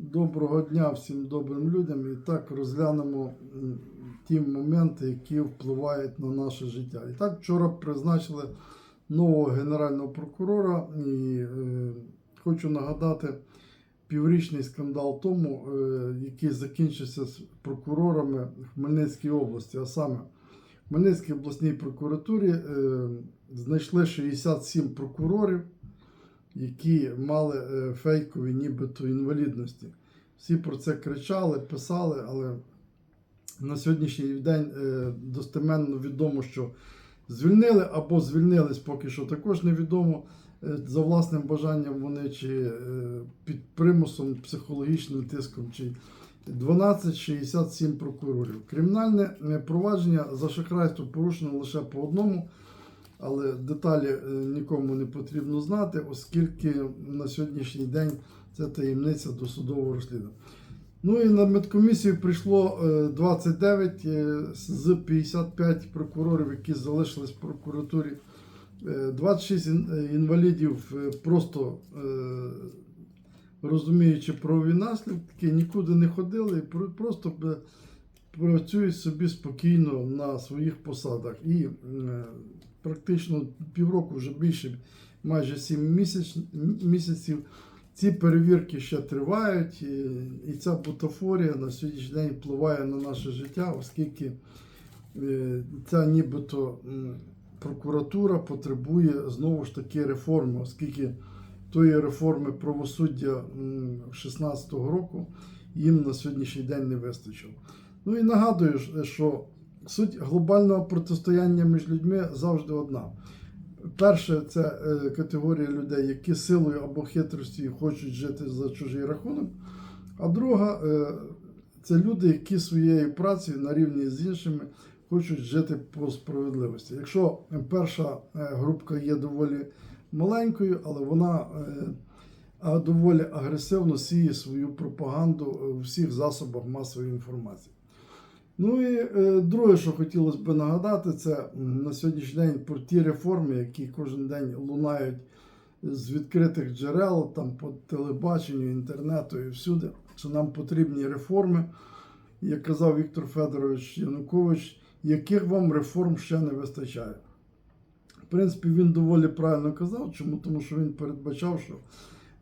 Доброго дня всім добрим людям. І так розглянемо ті моменти, які впливають на наше життя. І так, вчора призначили нового генерального прокурора. І е, хочу нагадати піврічний скандал тому, е, який закінчився з прокурорами в Хмельницькій області, а саме в Хмельницькій обласній прокуратурі е, знайшли 67 прокурорів які мали е, фейкові нібито інвалідності. Всі про це кричали, писали, але на сьогоднішній день е, достеменно відомо, що звільнили або звільнились поки що також невідомо. е, За власним бажанням вони чи під примусом, психологічним тиском, чи 1267 прокурорів. Кримінальне провадження за шахрайство порушено лише по одному але деталі е, нікому не потрібно знати, оскільки на сьогоднішній день це таємниця досудового розслідування. Ну і на медкомісію прийшло е, 29 е, з 55 прокурорів, які залишились в прокуратурі. Е, 26 е, інвалідів е, просто е, розуміючи правові наслідки, нікуди не ходили, і просто працюють собі спокійно на своїх посадах. І е, практично півроку, вже більше, майже 7 місяць, місяців. Ці перевірки ще тривають, і, і ця бутафорія на сьогоднішній день впливає на наше життя, оскільки е, ця нібито прокуратура потребує знову ж таки реформи, оскільки тої реформи правосуддя 2016 року їм на сьогоднішній день не вистачило. Ну і нагадую, що суть глобального протистояння між людьми завжди одна. Перше, це е, категорія людей, які силою або хитростю хочуть жити за чужий рахунок. А друга е, це люди, які своєю працею на рівні з іншими хочуть жити по справедливості. Якщо перша е, групка є доволі маленькою, але вона доволі агресивно сіє свою пропаганду у всіх засобах масової інформації. Ну і е, друге, що хотілося б нагадати, це на сьогоднішній день про ті реформи, які кожен день лунають з відкритих джерел, там по телебаченню, інтернету і всюди, що нам потрібні реформи, як казав Віктор Федорович Янукович, яких вам реформ ще не вистачає. В принципі, він доволі правильно казав, чому? Тому що він передбачав, що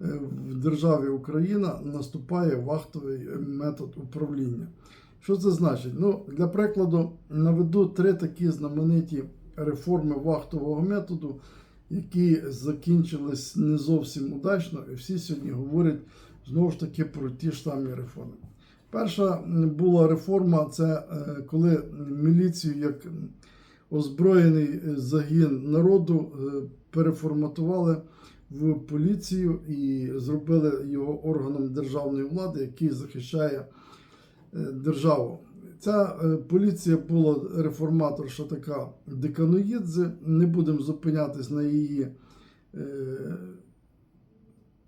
е, в державі Україна наступає вахтовий е, метод управління. Що це значить? Ну, для прикладу, наведу три такі знамениті реформи вахтового методу, які закінчились не зовсім удачно, і всі сьогодні говорять знову ж таки про ті ж самі реформи. Перша була реформа, це е, коли міліцію як озброєний загін народу е, переформатували в поліцію і зробили його органом державної влади, який захищає державу. Ця е, поліція була реформаторша така Деканоїдзе. Не будемо зупинятись на її е,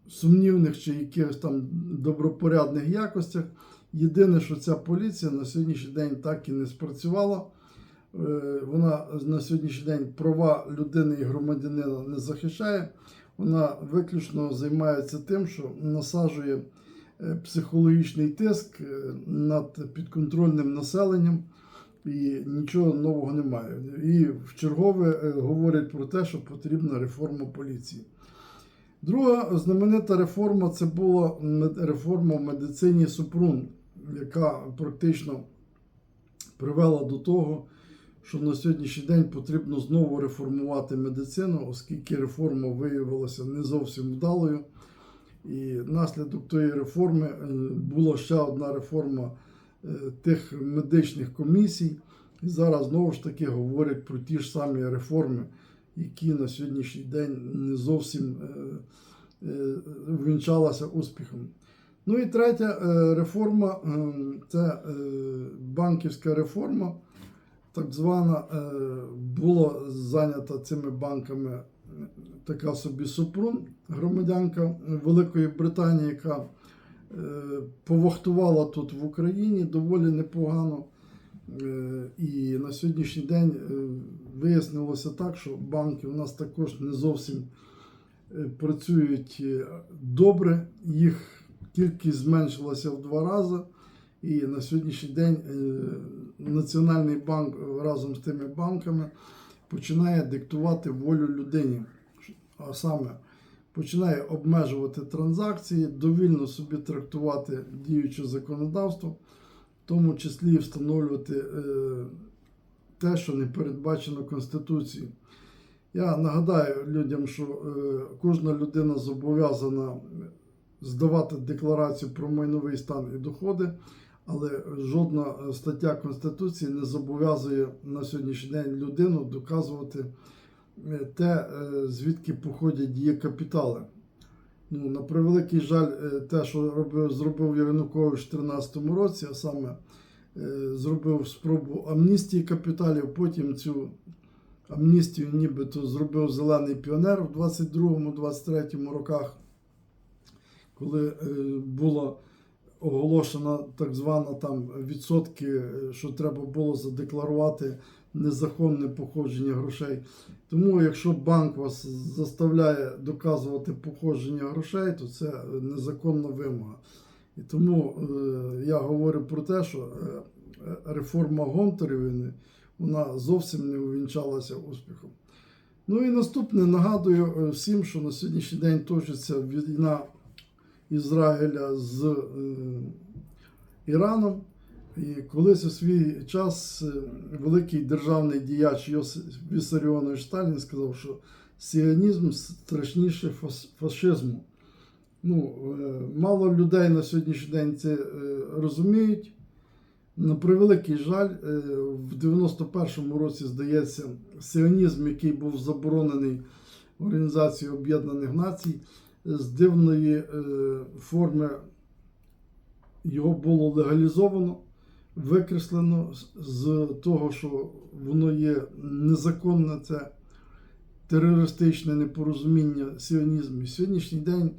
сумнівних чи якихось там добропорядних якостях. Єдине, що ця поліція на сьогоднішній день так і не спрацювала. Е, Вона на сьогоднішній день права людини і громадянина не захищає. Вона виключно займається тим, що насаджує е, психологічний тиск е, над підконтрольним населенням, і нічого нового немає. І в чергове е, говорять про те, що потрібна реформа поліції. Друга знаменита реформа це була реформа в медицині Супрун, яка практично привела до того, що на сьогоднішній день потрібно знову реформувати медицину, оскільки реформа виявилася не зовсім вдалою. І наслідок тої реформи е, була ще одна реформа е, тих медичних комісій. І зараз знову ж таки говорять про ті ж самі реформи, які на сьогоднішній день не зовсім е, вінчалася успіхом. Ну і третя реформа це банківська реформа, так звана, була зайнята цими банками така собі Супрун, громадянка Великої Британії, яка е, повахтувала тут в Україні доволі непогано. Е, І на сьогоднішній день е, вияснилося так, що банки у нас також не зовсім працюють добре. Їх кількість зменшилася в два рази. І на сьогоднішній день Національний банк разом з тими банками починає диктувати волю людині. А саме починає обмежувати транзакції, довільно собі трактувати діюче законодавство, в тому числі і встановлювати е, те, що не передбачено Конституцією. Я нагадаю людям, що е, кожна людина зобов'язана здавати декларацію про майновий стан і доходи, але жодна е, стаття Конституції не зобов'язує на сьогоднішній день людину доказувати те, е, звідки походять її капітали. Ну, на превеликий жаль, е, те, що робив, зробив Янукович в 2013 році, а саме е, зробив спробу амністії капіталів, потім цю амністію нібито зробив зелений піонер в 22-23 роках, коли е, була оголошена так звана там відсотки, е, що треба було задекларувати незаконне походження грошей. Тому, якщо банк вас заставляє доказувати походження грошей, то це незаконна вимога. І тому е, я говорю про те, що е, реформа Гонтаревої вона зовсім не увінчалася успіхом. Ну і наступне нагадую е, всім, що на сьогоднішній день точиться війна Ізраїля з е, Іраном. І колись у свій час е, великий державний діяч Йосиф Вісаріонович Сталін сказав, що сіонізм страшніше фашизму. Ну, е, мало людей на сьогоднішній день це е, розуміють. На превеликий жаль, в 91-му році, здається, сіонізм, який був заборонений Організацією Об'єднаних Націй, з дивної форми його було легалізовано, викреслено з- того, що воно є незаконне, це терористичне непорозуміння сіонізму. Сьогоднішній день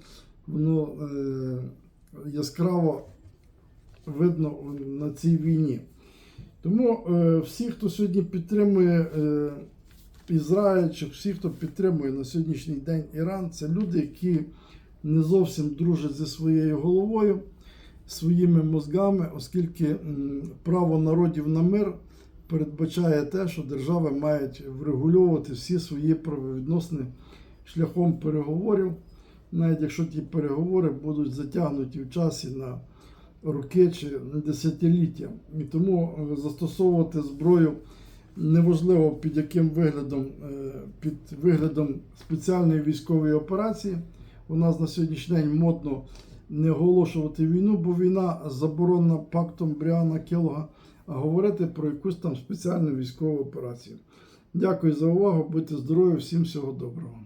воно е, яскраво видно на цій війні. Тому е, всі, хто сьогодні підтримує е, Ізраїль, чи всі, хто підтримує на сьогоднішній день Іран, це люди, які не зовсім дружать зі своєю головою, своїми мозгами, оскільки право народів на мир передбачає те, що держави мають врегульовувати всі свої правовідносини шляхом переговорів, навіть якщо ті переговори будуть затягнуті в часі на роки чи десятиліття. І тому е, застосовувати зброю неважливо під яким виглядом, е, під виглядом спеціальної військової операції. У нас на сьогоднішній день модно не оголошувати війну, бо війна заборонена пактом Бріана Келога, а говорити про якусь там спеціальну військову операцію. Дякую за увагу, будьте здорові, всім всього доброго.